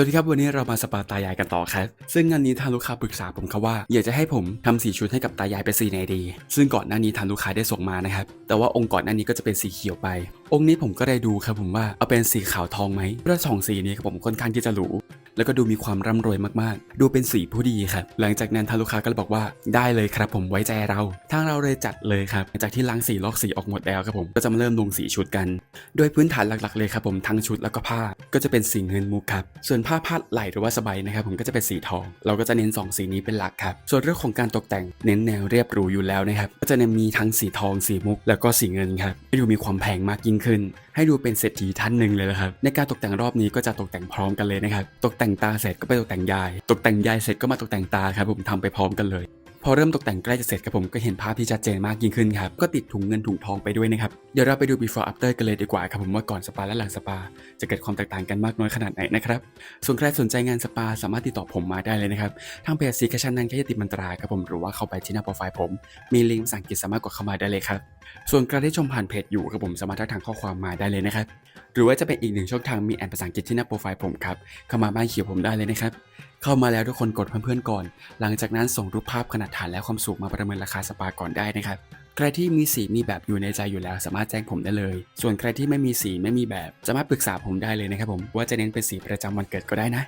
วัสดีครับ วันนี้เรามาสปาตายายกันต่อครับ ซึ่งงานนี้ทางลูกค้าปรึกษาผมครับว่า อยากจะให้ผมทำสีชุดให้กับตายายเป็นสีไหนดี ซึ่งก่อนหน้านี้ทางลูกค้าได้ส่งมานะครับ แต่ว่าองค์ก่อนหน้านี้ก็จะเป็นสีเขียวไป องค์นี้ผมก็ได้ดูครับผมว่าเอาเป็นสีขาวทองไหมเพราะสองสีนี้ครับผมค่อนข้างที่จะหรู แล้วก็ดูมีความร่ำรวยมากๆ ดูเป็นสีผู้ดีครับ หลังจากนั้นทางลูกค้าก็เลยบอกว่าได้เลยครับผมไว้ใจเรา ทางเราเลยจัดเลยครับหลังจากที่ล้างสีลอกสีออกหมดแล้วครับผมก็จะมาเริ่มลงสีชุดกัน โดยพื้นฐานหลักๆเลยครับผมทั้งชุดแล้วก็ผ้าก็จะเป็นสีเงินมุกครับส่วนผ้าพาดไหล่หรือว่าสบายนะครับผมก็จะเป็นสีทอง เราก็จะเน้นสองสีนี้เป็นหลักครับส่วนเรื่องของการตกแต่งเน้นแนวเรียบหรูอยู่แล้วนะครับก็จะเน้นมีทั้งสีทองสีมุก แล้วก็สีเงินครับให้ดูมีความแพงมากยิ่งขึ้น ให้ดูเป็นเศรษฐีท่านหนึ่งเลยนะครับในการตกแต่งรอบนี้ก็จะตกแต่งพร้อมกันเลยนะครับตกแต่งตาเสร็จก็ไปตกแต่งยาย ตกแต่งยายเสร็จก็มาตกแต่งตาครับผมทำไปพร้อมกันเลย พอเริ่มตกแต่งใกล้จะเสร็จครับผมก็เห็นภาพที่ชัดเจนมากยิ่งขึ้นครับ ก็ติดถุงเงินถุงทองไปด้วยนะครับ เดี๋ยวเราไปดู before after กันเลยดีกว่าครับผมว่าก่อนสปาและหลังสปา จะเกิดความแตกต่างกันมากน้อยขนาดไหนนะครับ ส่วนใครสนใจงานสปาสามารถติดต่อผมมาได้เลยนะครับ ทางเพจซีแคชันนั้นแค่ติดมันตราครับผมหรือว่าเข้าไปที่หน้าโปรไฟล์ผม มีลิงก์ภาษาอังกฤษสามารถกดเข้ามาได้เลยครับ ส่วนใครที่ชมผ่านเพจอยู่ครับผมสามารถทักทางข้อความมาได้เลยนะครับ หรือว่าจะเป็นอีกหนึ่งช่องทางมีแอนภาษาอังกฤษที่หน้าโปรไฟล์ผมครับ เข้ามาบ้านเขียวผมได้เลยนะครับ เข้ามาแล้วทุกคนกดเพื่อนๆก่อน หลังจากนั้นส่งรูปภาพขนาดฐานและความสูงมาประเมินราคาสปาก่อนได้นะครับใครที่มีสีมีแบบอยู่ในใจอยู่แล้วสามารถแจ้งผมได้เลย ส่วนใครที่ไม่มีสีไม่มีแบบสามารถปรึกษาผมได้เลยนะครับผมว่าจะเน้นเป็นสีประจำวันเกิดก็ได้นะ